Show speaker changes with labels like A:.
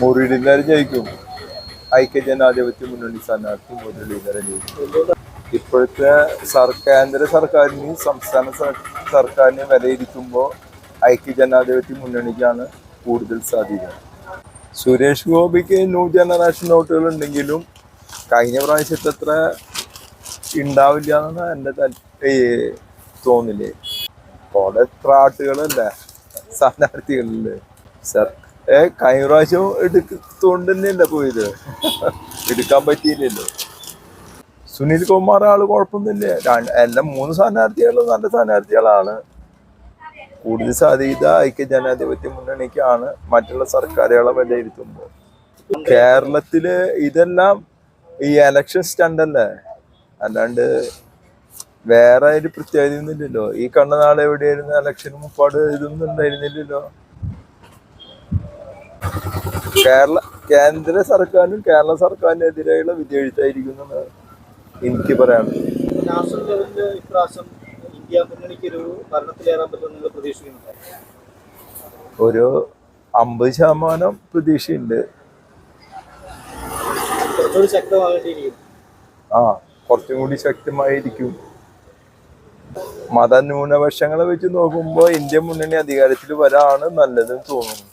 A: മുരളീധരൻ ജയിക്കും. ഐക്യജനാധിപത്യ മുന്നണി സ്ഥാനാർത്ഥി മുരളീധരൻ ജയിക്കും. ഇപ്പോഴത്തെ കേന്ദ്ര സർക്കാരിനെയും സംസ്ഥാന സർക്കാരിനെയും വിലയിരിക്കുമ്പോൾ ഐക്യ ഐക്യജനാധിപത്യ മുന്നണിക്കാണ് കൂടുതൽ സാധ്യത. സുരേഷ് ഗോപിക്ക് ന്യൂ ജനറേഷൻ നോട്ടുകൾ ഉണ്ടെങ്കിലും കഴിഞ്ഞ പ്രാവശ്യത്തെ അത്ര ഉണ്ടാവില്ല എന്നാണ് എന്റെ തോന്നില്ലേ കുറെ ത്രാട്ടുകളല്ലേ? സ്ഥാനാർത്ഥികളില്ലേ സർ ഏ കഴിഞ്ഞ പ്രാവശ്യം എടുത്തോണ്ട് തന്നെയല്ല പോയത്? എടുക്കാൻ പറ്റിയില്ലല്ലോ. സുനിൽ കുമാർ ആൾ കുഴപ്പമൊന്നുമില്ല. എല്ലാം മൂന്ന് സ്ഥാനാർത്ഥികളും നല്ല സ്ഥാനാർത്ഥികളാണ്. കൂടുതൽ സാധ്യത ഐക്യ ജനാധിപത്യ മുന്നണിക്കാണ്. മറ്റുള്ള സർക്കാരുകളെ വിലയിരുത്തുമ്പോൾ കേരളത്തിൽ ഇതെല്ലാം ഈ എലക്ഷൻ സ്റ്റണ്ടല്ലേ അല്ലാണ്ട് വേറെ ഒരു പ്രത്യേകത ഒന്നുമില്ലല്ലോ ഈ കണ്ണനാളെ എവിടെയായിരുന്നു? എലക്ഷന് മുപ്പാട് ഇതൊന്നും ഉണ്ടായിരുന്നില്ലല്ലോ. കേരള കേന്ദ്ര സർക്കാരിനും കേരള സർക്കാരിനെതിരെയുള്ള വിധി എന്നാണ് എനിക്ക് പറയാനുള്ളത്.
B: നാഷണൽ ലെവലിൽ ഇപ്രാവശ്യം ഇന്ത്യ മുന്നണിക്ക് ഒരു ഭരണത്തിലേറാൻ പറ്റുമെന്ന് നിങ്ങൾ പ്രതീക്ഷിക്കുന്നുണ്ട്
A: ഒരു അമ്പത് ശതമാനം പ്രതീക്ഷയുണ്ട്. ആ കുറച്ചും കൂടി ശക്തമായിരിക്കും. മതന്യൂനപക്ഷങ്ങളെ വെച്ച് നോക്കുമ്പോൾ ഇന്ത്യ മുന്നണി അധികാരത്തിൽ വരാണ് നല്ലതെന്ന് തോന്നുന്നു.